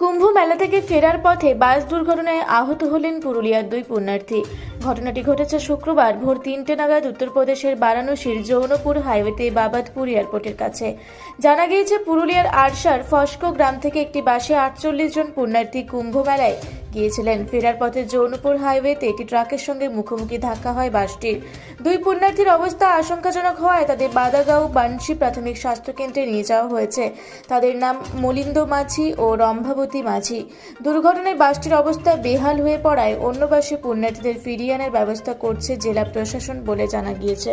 কুম্ভ মেলা থেকে ফেরার পথে বাস দুর্ঘটনায় আহত হলেন পুরুলিয়ার দুই পুণ্যার্থী। ঘটনাটি ঘটেছে শুক্রবার ভোর তিনটে নাগাদ উত্তরপ্রদেশের বারাণসীর যৌনপুর হাইওয়েতে বাবাদপুর এয়ারপোর্টের কাছে। জানা গিয়েছে, পুরুলিয়ার আরশার ফস্কো গ্রাম থেকে একটি বাসে আটচল্লিশ জন পুণ্যার্থী কুম্ভ মেলায় গিয়েছিলেন। ফেরার পথে যৌনপুর হাইওয়েতে একটি ট্রাকের সঙ্গে মুখোমুখি ধাক্কা হয় বাসটির দুই পুণ্যার্থীর অবস্থা আশঙ্কাজনক হওয়ায় তাদের বাদাগাঁও বানশি প্রাথমিক স্বাস্থ্যকেন্দ্রে নিয়ে যাওয়া হয়েছে। তাদের নাম মলিন্দ মাঝি ও রম্ভাবতী মাঝি। দুর্ঘটনায় বাসটির অবস্থা বেহাল হয়ে পড়ায় অন্য বাসে পুণ্যার্থীদের ফিরিয়ে আনার ব্যবস্থা করছে জেলা প্রশাসন বলে জানা গিয়েছে।